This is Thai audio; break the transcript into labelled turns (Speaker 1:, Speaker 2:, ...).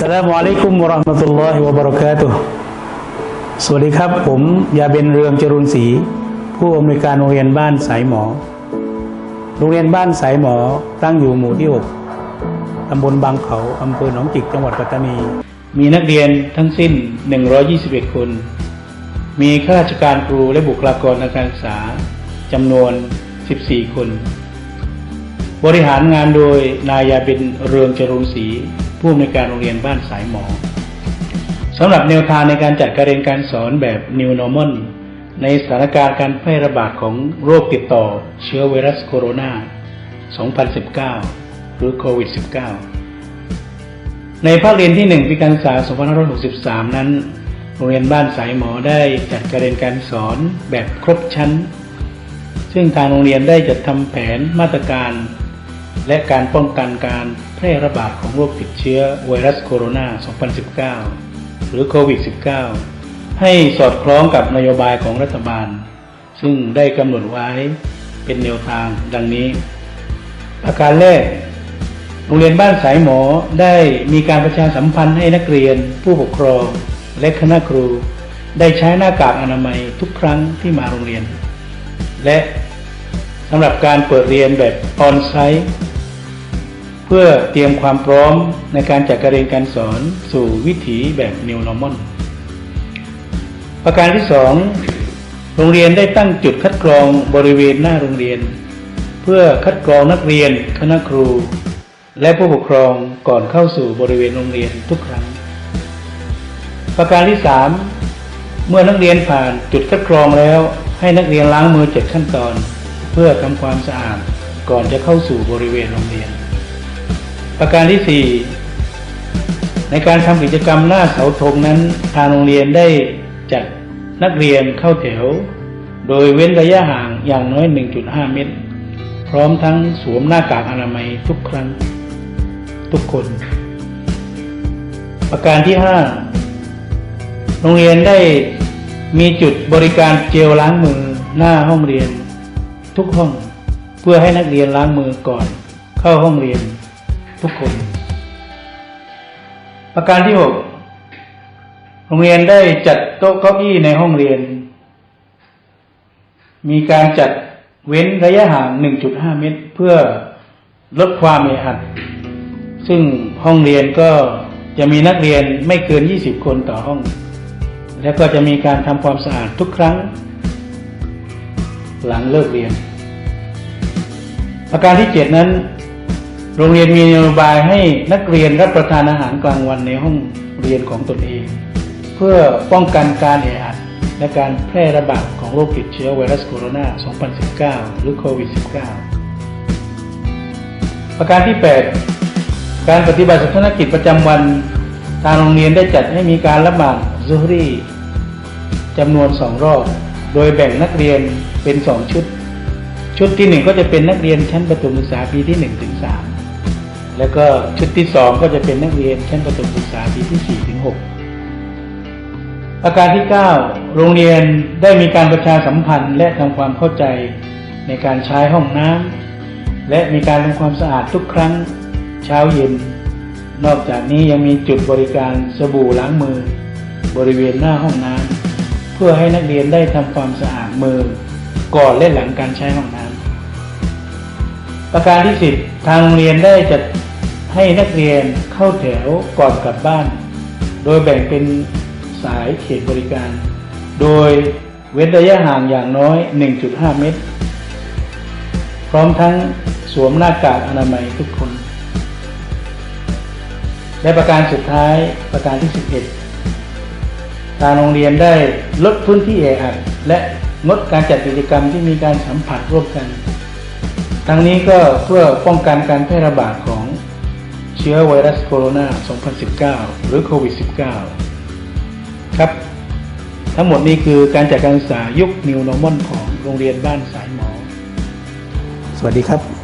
Speaker 1: อัสสลามุอะลัยกุมวะราะห์มะตุลลอฮิวะบะเราะกาตุฮ์สวัสดีครับ ผมยาเบนเรืองจรุนศรีผู้อำนวยการโรงเรียนบ้านสายหมอ โรงเรียนบ้านสายหมอตั้งอยู่หมู่ที่ 6 ตำบลบางเขาอำเภอหนองจิก จังหวัดปัตตานี มีนักเรียนทั้งสิ้น 121 คน มีข้าราชการครูและบุคลากรทางการศึกษาจำนวน 14 คน บริหารงานโดยนายยาเบนเรืองจรุนศรี ผู้อำนวยการโรงเรียนบ้านสายหมอสำหรับแนวทางในการจัดการเรียนการสอนแบบ New Normal ในสถานการณ์การแพร่ระบาดของโรคติดต่อเชื้อไวรัสโคโรนา 2019 หรือโควิด -19 ในภาคเรียนที่ 1 ปีการศึกษา 2563 นั้น โรงเรียนบ้านสายหมอได้จัดการเรียนการสอนแบบครบชั้น ซึ่งทางโรงเรียนได้จัดทำแผนมาตรการ และการป้องกันการแพร่ระบาดของโรคติดเชื้อไวรัสโคโรนา 2019 หรือโควิด -19 ให้สอดคล้องกับนโยบายของรัฐบาล ซึ่งได้กำหนดไว้เป็นแนวทางดังนี้ ประการแรก โรงเรียนบ้านสายหมอได้มีการประชาสัมพันธ์ให้นักเรียน ผู้ปกครองและคณะครู ได้ใช้หน้ากากอนามัยทุกครั้งที่มาโรงเรียน และสำหรับการเปิดเรียนแบบออนไซต์ พื่อเตรียมความพร้อมในการจัดการเรียนการสอนสู่วิถีแบบ New Normal ประการที่สองโรงเรียนได้ตั้งจุดคัดกรองบริเวณหน้าโรงเรียน เพื่อคัดกรองนักเรียน คณะครู และผู้ปกครองก่อนเข้าสู่บริเวณโรงเรียนทุกครั้ง ประการที่สามเมื่อนักเรียนผ่านจุดคัดกรองแล้ว ให้นักเรียนล้างมือเจ็ดขั้นตอน เพื่อทำความสะอาดก่อนจะเข้าสู่บริเวณโรงเรียน ประการที่สี่ในการทำกิจกรรมหน้าเสาธงนั้น ทางโรงเรียนได้จัดนักเรียนเข้าแถว โดยเว้นระยะห่างอย่างน้อย 1.5 เมตร พร้อมทั้งสวมหน้ากากอนามัยทุกครั้ง ทุกคน ประการที่ห้าโรงเรียนได้มีจุดบริการเจลล้างมือหน้าห้องเรียน ทุกห้องเพื่อให้นักเรียนล้างมือก่อนเข้าห้องเรียน ทุกคน ประการที่หกโรงเรียนได้จัดโต๊ะเก้าอี้ในห้องเรียน มีการจัดเว้นระยะห่าง 1.5 เมตร เพื่อลดความแออัด ซึ่งห้องเรียนก็จะมีนักเรียนไม่เกิน 20 คนต่อห้อง แล้วก็จะมีการทำความสะอาดทุกครั้ง หลังเลิกเรียน ประการที่ 7 นั้น โรงเรียนมีนโยบายให้นักเรียนรับประทานอาหารกลางวันในห้องเรียนของตนเอง เพื่อป้องกันการแออัดและการแพร่ระบาดของโรคติดเชื้อไวรัสโคโรนา 2019 หรือโควิด -19 ประการที่ 8 การปฏิบัติศาสนกิจประจำวัน ทางโรงเรียนได้จัดให้มีการละหมาดซุฮรีจำนวนสองรอบ โดยแบ่งนักเรียนเป็นสองชุด ชุดที่หนึ่งก็จะเป็นนักเรียนชั้นประถมศึกษาปีที่หนึ่งถึงสาม แล้วก็ชุดที่สองก็จะเป็นนักเรียนชั้นประถมศึกษาปีที่สี่ถึงหกประการที่เก้าโรงเรียนได้มีการประชาสัมพันธ์ และทำความเข้าใจในการใช้ห้องน้ำและมีการทำความสะอาดทุกครั้งเช้าเย็น นอกจากนี้ยังมีจุดบริการสบู่ล้างมือ บริเวณหน้าห้องน้ำเพื่อให้นักเรียนได้ทำความสะอาดมือ ก่อนและหลังการใช้ห้องน้ำประการที่สิบทางโรงเรียนได้จัด ให้นักเรียนเข้าแถวก่อนกลับบ้าน โดยแบ่งเป็นสายเขตบริการ โดยเว้นระยะห่างอย่างน้อย 1.5 เมตร พร้อมทั้งสวมหน้ากากอนามัยทุกคน และประการสุดท้ายประการที่ 11 ทางโรงเรียนได้ลดพื้นที่แออัดและงดการจัดกิจกรรมที่มีการสัมผัสร่วมกัน ทั้งนี้ก็เพื่อป้องกันการแพร่ระบาดของ เชื้อไวรัสโคโรนา 2019 หรือโควิด -19 ครับ ทั้งหมดนี้คือการจัดการศึกษายุค New Normal ของโรงเรียนบ้านสายหมอ สวัสดีครับ